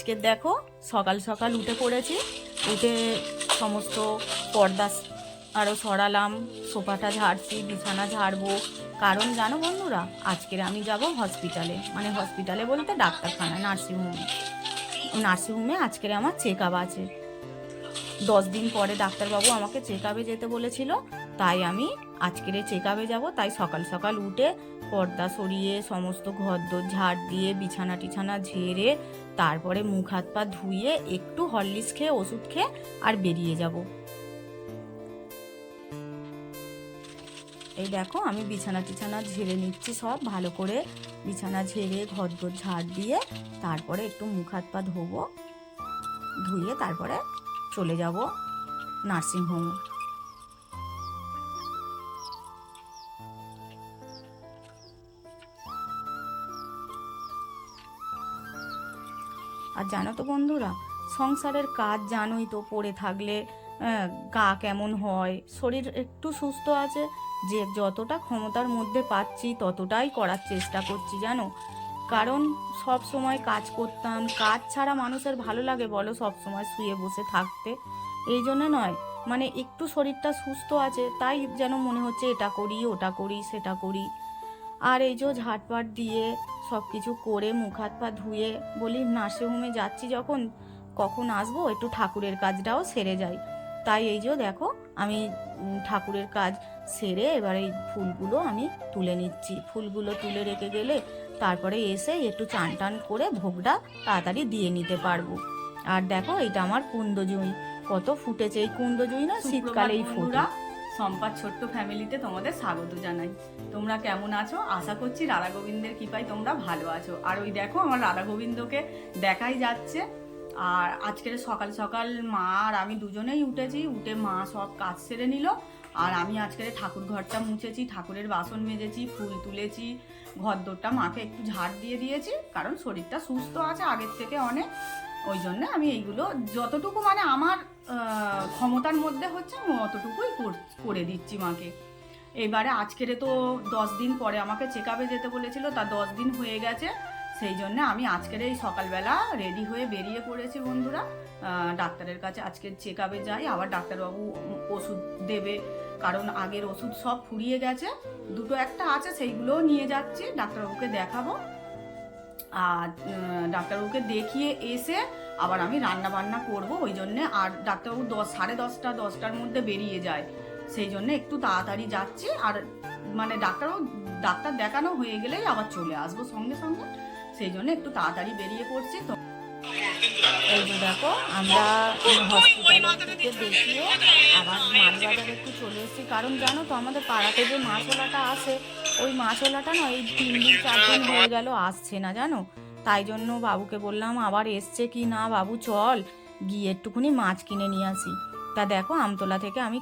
আজকে দেখো, সকাল সকাল উঠে পড়েছি। উঠে সমস্ত পর্দা আরও সরালাম, সোফাটা ঝাড়ছি, বিছানা ঝাড়বো। কারণ জানো বন্ধুরা আজকের আমি যাব হসপিটালে মানে হসপিটালে বলতে ডাক্তারখানা, নার্সিংহোমে। নার্সিংহোমে আজকের আমার চেক আপ আছে। দশ দিন পরে ডাক্তারবাবু আমাকে চেক আপে যেতে বলেছিল, তাই আমি আজকের চেক আপে যাব। তাই সকাল সকাল উঠে পর্দা সরিয়ে সমস্ত ঘর ঘরদোর ঝাড় দিয়ে বিছানা টিছানা ঝেড়ে তারপরে মুখ হাত পা ধুয়ে একটু হরলিক্স খেয়ে ওষুধ খেয়ে আর বেরিয়ে যাব। এই দেখো আমি বিছানা টিছানা ঝেড়ে নিচ্ছি সব, ভালো করে বিছানা ঝেড়ে ঘর ঘরদোর ঝাড় দিয়ে তারপরে একটু মুখ হাত পা ধোবো, ধুয়ে তারপরে চলে যাব নার্সিংহোমে। আর জানো তো বন্ধুরা, সংসারের কাজ জানোই তো পড়ে থাকলে গা কেমন হয়, শরীর একটু সুস্থ আছে, যে যতটা ক্ষমতার মধ্যে পাচ্ছি ততটাই করার চেষ্টা করছি, জানো? কারণ সব সময় কাজ করতাম, কাজ ছাড়া মানুষের ভালো লাগে বলো সব সময় শুয়ে বসে থাকতে। এই জন্য নয় মানে একটু শরীরটা সুস্থ আছে, তাই যেন মনে হচ্ছে এটা করি, ওটা করি, সেটা করি। আর এই যে ঝাটপাট দিয়ে সব কিছু করে মুখ হাত পা ধুয়ে বলি নার্সিংহোমে যাচ্ছি যখন কখন আসব? একটু ঠাকুরের কাজটাও সেরে যাই। তাই এই যে দেখো আমি ঠাকুরের কাজ সেরে এবার এই ফুলগুলো আমি তুলে নিচ্ছি। ফুলগুলো তুলে রেখে গেলে তারপরে এসে একটু চান টান করে ভোগটা তাড়াতাড়ি দিয়ে নিতে পারব। আর দেখো এটা আমার কুন্দজুঁই। কত ফুটেছে এই কুন্দজুঁই না? শীতকালেই ফুটে। সম্পাদ ছোট্ট ফ্যামিলিতে তোমাদের স্বাগত জানাই। তোমরা কেমন আছো? আশা করছি রাধা গোবিন্দের কৃপায় তোমরা ভালো আছো। আর ওই দেখো, আমার রাধা গোবিন্দকে দেখাই যাচ্ছে। আর আজকের সকাল সকাল মা আর আমি দুজনেই উঠেছি। উঠে মা সব কাজ সেরে নিল। আর আমি আজকের ঠাকুর ঘরটা মুছেছি, ঠাকুরের বাসন মেজেছি, ফুল তুলেছি ঘর দোরটা মাকে একটু ঝাড় দিয়ে দিয়েছি, কারণ শরীরটা সুস্থ আছে আগের থেকে অনেক। ওই জন্য আমি এইগুলো, যতটুকু মানে আমার ক্ষমতার মধ্যে হচ্ছে আমি অতটুকুই কর- দিচ্ছি মাকে। এবারে আজকেরে তো দশ দিন পরে আমাকে চেক আপে যেতে বলেছিল, তা দশ দিন হয়ে গেছে। সেই জন্য আমি আজকের এই সকালবেলা রেডি হয়ে বেরিয়ে পড়েছি বন্ধুরা। ডাক্তারের কাছে আজকে চেক আপে যাই, আবার ডাক্তারবাবু ওষুধ দেবে, কারণ আগের ওষুধ সব ফুরিয়ে গেছে। দুটো একটা আছে, সেইগুলোও নিয়ে যাচ্ছি, ডাক্তারবাবুকে দেখাবো। আর ডাক্তারবাবুকে দেখিয়ে এসে আবার আমি রান্না বান্না করব, ওই জন্যে আর ডাক্তারবাবু দশ, সাড়ে দশটা, দশটার মধ্যে বেরিয়ে যায়। সেই জন্য একটু তাড়াতাড়ি যাচ্ছি আর মানে ডাক্তারবাবু, ডাক্তার দেখানো হয়ে গেলেই আবার চলে আসব সঙ্গে সঙ্গে। সেই জন্য একটু তাড়াতাড়ি বেরিয়ে পড়ছি। তো যে দেখো, আমরা হসপিটাল থেকে দেখিয়ে আবার মাছ একটু চলে এসেছি। কারণ জানো তো, আমাদের পাড়াতে যে মাছওয়ালাটা আসে ওই মাছওয়ালাটা না এই তিন দিন, চার দিন হয়ে গেল, আসছে না, জানো? তাই জন্য বাবুকে বললাম, আবার এসছে কি না, বাবু চল, গিয়ে একটুখানি মাছ কিনে নিয়ে আসি। তা দেখো, আমতলা থেকে আমি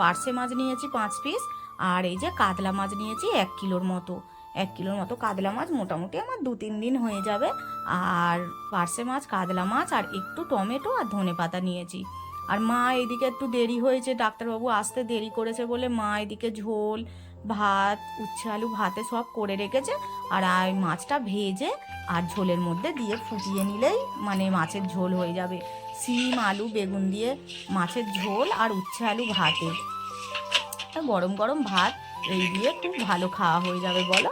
পার্সে মাছ নিয়েছি পাঁচ পিস আর এই যে কাতলা মাছ নিয়েছি এক কিলোর মতো। এক কিলোর মতো কাতলা মাছ মোটামুটি আমার দু তিন দিন হয়ে যাবে। আর পার্সে মাছ, কাতলা মাছ আর একটু টমেটো আর ধনে পাতা নিয়েছি। আর মা এদিকে একটু দেরি হয়েছে, ডাক্তারবাবু আসতে দেরি করেছে বলে মা এদিকে ঝোল, ভাত, উচ্ছে আলু, ভাতে সব করে রেখেছে। আর মাছটা ভেজে আর ঝোলের মধ্যে দিয়ে ফুটিয়ে নিলেই মানে মাছের ঝোল হয়ে যাবে। সিম, আলু, বেগুন দিয়ে মাছের ঝোল আর উচ্ছে আলু, ভাতে। গরম গরম ভাত, এই দিয়ে খুব ভালো খাওয়া হয়ে যাবে, বলো?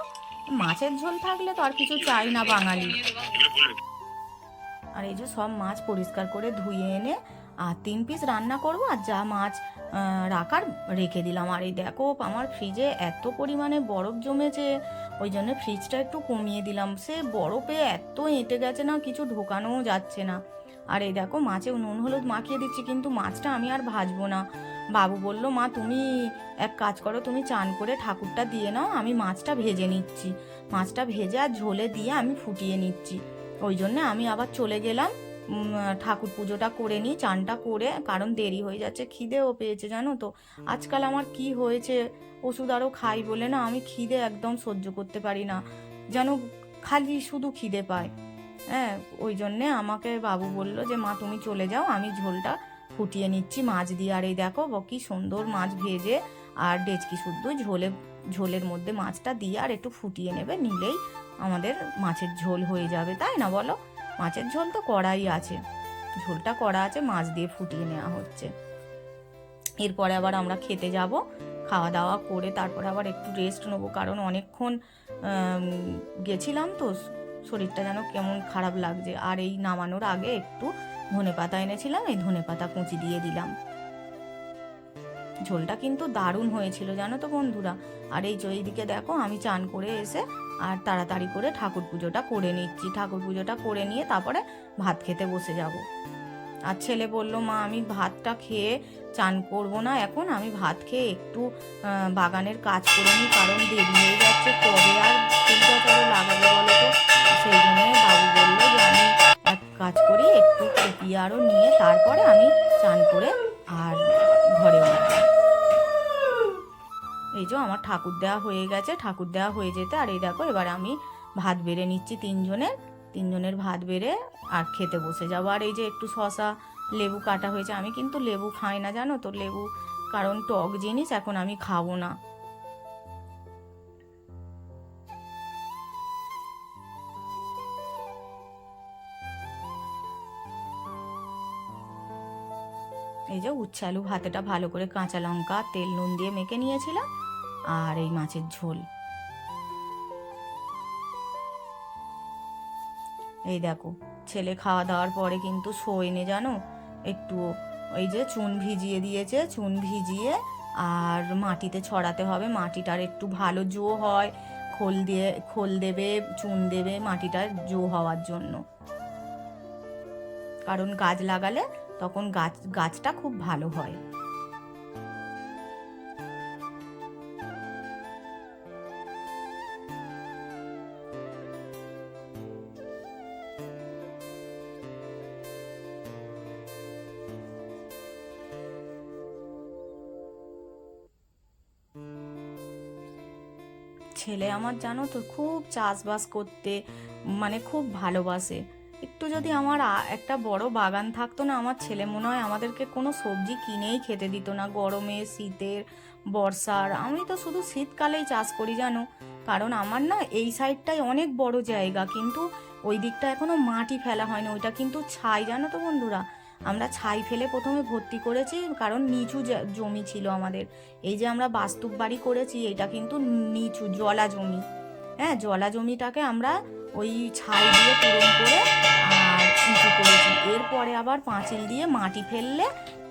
মাছের ঝোল থাকলে তো আর কিছু চাই না বাঙালি। আর এই যে সব মাছ পরিষ্কার করে ধুয়ে এনে, আর তিন পিস রান্না করব, আর যা মাছ রাখার রেখে দিলাম। আর এই দেখো, আমার ফ্রিজে এত পরিমাণে বরফ জমেছে, ওই জন্য ফ্রিজটা একটু কমিয়ে দিলাম। সে বরফে এত এঁটে গেছে না, কিছু ঢোকানোও যাচ্ছে না। আর এই দেখো, মাছে নুন হলুদ মাখিয়ে দিচ্ছি, কিন্তু মাছটা আমি আর ভাজবো না। বাবু বলল, মা, তুমি এক কাজ করো, তুমি চান করে ঠাকুরটা দিয়ে নাও, আমি মাছটা ভেজে নিচ্ছি। মাছটা ভেজে আর ঝোলে দিয়ে আমি ফুটিয়ে নিচ্ছি। ওই জন্য আমি আবার চলে গেলাম ঠাকুর পুজোটা করে নিই, চানটা করে, কারণ দেরি হয়ে যাচ্ছে, খিদেও পেয়েছে, জানো তো। আজকাল আমার কি হয়েছে, ওষুধ আরও খাই বলে না আমি খিদে একদম সহ্য করতে পারি না। যেন খালি শুধু খিদে পায়। হ্যাঁ ওই জন্যে আমাকে বাবু বলল যে, মা, তুমি চলে যাও, আমি ঝোলটা ফুটিয়ে নিচ্ছি মাছ দিয়ে। আর এই দেখো কি সুন্দর মাছ ভেজে আর ডেচকি শুদ্ধ ঝোলে, ঝোলের মধ্যে মাছটা দিয়ে আর একটু ফুটিয়ে নেবে, নিলেই আমাদের মাছের ঝোল হয়ে যাবে, তাই না বলো? মাছের ঝোল তো কড়াই আছে, ঝোলটা করা আছে, মাছ দিয়ে ফুটিয়ে নেওয়া হচ্ছে। এরপরে আবার আমরা খেতে যাব খাওয়া দাওয়া করে তারপরে আবার একটু রেস্ট নেব, কারণ অনেকক্ষণ গেছিলাম তো, শরীরটা যেন কেমন খারাপ লাগছে। আর এই নামানোর আগে একটু ধনে পাতা এনেছিলাম, এই ধনে পাতা কুচি দিয়ে দিলাম। ঝোলটা কিন্তু দারুণ হয়েছিল, জানো তো বন্ধুরা। আর এই এইদিকে দেখো, আমি চান করে এসে আর তাড়াতাড়ি করে ঠাকুর পুজোটা করে নিচ্ছি। ঠাকুর পুজোটা করে নিয়ে তারপরে ভাত খেতে বসে যাব। আর ছেলে বলল, মা, আমি ভাতটা খেয়ে চান করব না এখন। আমি ভাত খেয়ে একটু বাগানের কাজ করে নিই, কারণ দেরি হয়ে যাচ্ছে। কবে আর ফুল লাগাবে বলো তো? সেই জন্য বাবু বলল যে, আমি কাজ করি, একটু আরও নিয়ে তারপরে আমি চান করে আর ঘরে এই যে আমার ঠাকুর দেওয়া হয়ে গেছে, ঠাকুর দেওয়া হয়ে যেতে আর এই দেখো, এবার আমি ভাত বেড়ে নিচ্ছি তিনজনের তিনজনের ভাত বেড়ে আর খেতে বসে যাব। আর এই যে একটু শশা লেবু কাটা হয়েছে। আমি কিন্তু লেবু খাই না, জানো তো? লেবু, কারণ টক জিনিস এখন আমি খাব না। এই যে উচ্ছে আলু ভাতেটা ভালো করে কাঁচা লঙ্কা, তেল, নুন দিয়ে মেখে নিয়েছিলাম, আর এই মাছের ঝোল। এই দেখো, ছেলে খাওয়া দাওয়ার পরে কিন্তু শোয়নি জানো? একটু ওই যে চুন ভিজিয়ে দিয়েছে, চুন ভিজিয়ে আর মাটিতে ছড়াতে হবে, মাটিটার একটু ভালো জো হয়, খোল দিয়ে, খোল দেবে, চুন দেবে মাটিটার জো হওয়ার জন্য। কারণ গাছ লাগালে তখন গাছ, গাছটা খুব ভালো হয়। ছেলে আমার জানো তো, খুব চাষবাস করতে মানে খুব ভালোবাসে। একটু যদি আমার একটা বড় বাগান থাকতো না, আমার ছেলে মনে হয় আমাদেরকে কোনো সবজি কিনেই খেতে দিত না। গরমে, শীতের, বর্ষার, আমি তো শুধু শীতকালেই চাষ করি, জানো? কারণ আমার না এই সাইডটাই অনেক বড় জায়গা, কিন্তু ওই দিকটা এখনও মাটি ফেলা হয়নি, ওইটা কিন্তু ছাই, জানো তো বন্ধুরা? আমরা ছাই ফেলে প্রথমে ভর্তি করেছি, কারণ নিচু জমি ছিল আমাদের। এই যে আমরা বাস্তব বাড়ি করেছি, এটা কিন্তু নিচু জলা জমি হ্যাঁ জলা জমিটাকে আমরা ওই ছাই দিয়ে পূরণ করে আর উঁচু করেছি। এরপরে আবার পাঁচিল দিয়ে মাটি ফেললে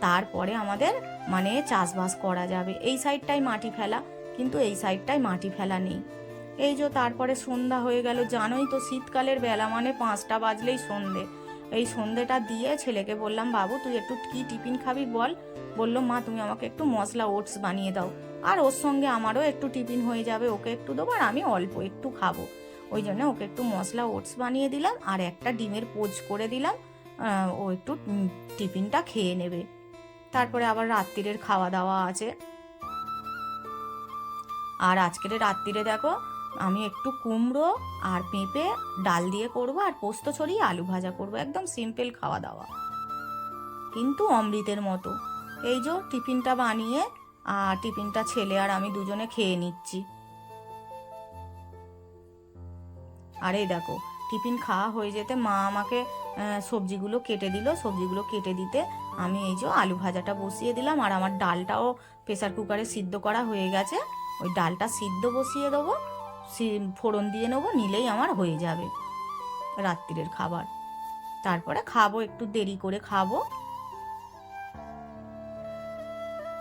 তারপরে আমাদের মানে চাষবাস করা যাবে। এই সাইডটাই মাটি ফেলা, কিন্তু এই সাইডটাই মাটি ফেলা নেই। এই যে তারপরে সন্ধ্যা হয়ে গেল, জানোই তো শীতকালের বেলা মানে পাঁচটা বাজলেই সন্ধে। এই সন্ধেটা দিয়ে ছেলেকে বললাম, বাবু, তুই একটু কি টিফিন খাবি বল? বলল, মা, তুমি আমাকে একটু মশলা ওটস বানিয়ে দাও। আর ওর সঙ্গে আমারও একটু টিফিন হয়ে যাবে, ওকে একটু দেবো আর আমি অল্প একটু খাব। ওই জন্য ওকে একটু মশলা ওটস বানিয়ে দিলাম আর একটা ডিমের পোজ করে দিলাম। ও একটু টিফিনটা খেয়ে নেবে। তারপরে আবার রাত্রিরের খাওয়া দাওয়া আছে। আর আজকের রাত্রিরে দেখো, আমি একটু কুমড়ো আর পেঁপে ডাল দিয়ে করব আর পোস্ত ছড়িয়ে আলু ভাজা করব, একদম সিম্পল খাওয়া দাওয়া। কিন্তু অমৃতের মতো। এই যে টিফিনটা বানিয়ে আর টিফিনটা ছেলে আর আমি দুজনে খেয়ে নিচ্ছি। আর এই দেখো, টিফিন খাওয়া হয়ে যেতে মা আমাকে সবজিগুলো কেটে দিল। সবজিগুলো কেটে দিতে আমি এই যে আলু ভাজাটা বসিয়ে দিলাম, আর আমার ডালটাও প্রেসার কুকারে সিদ্ধ করা হয়ে গেছে। ওই ডালটা সিদ্ধ বসিয়ে দেবো ফোড়ন দিয়ে নেব, নিলেই আমার হয়ে যাবে রাত্রিরের খাবার। তারপরে খাব, একটু দেরি করে খাব।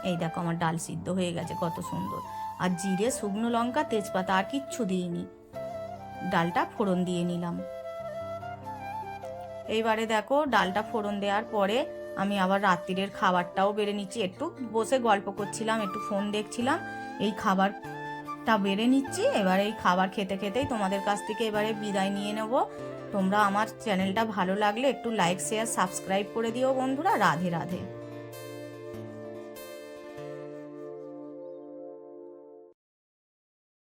এই দেখো, আমার ডাল সিদ্ধ হয়ে গেছে, কত সুন্দর। আর জিরে, শুকনো লঙ্কা, তেজপাতা আর কিচ্ছু দিইনি। ডালটা ফোড়ন দিয়ে নিলাম। এইবারে দেখো ডালটা ফোড়ন দেওয়ার পরে আমি আবার রাত্রিরের খাবারটাও বেড়ে নিচ্ছি। একটু বসে গল্প করছিলাম, একটু ফোন দেখছিলাম। এই খাবারটা বেড়ে নিচ্ছি। এবারে এই খাবার খেতে খেতেই তোমাদের কাছ থেকে এবারে বিদায় নিয়ে নেব। তোমরা আমার চ্যানেলটা ভালো লাগলে একটু লাইক শেয়ার সাবস্ক্রাইব করে দিও বন্ধুরা। রাধে রাধে।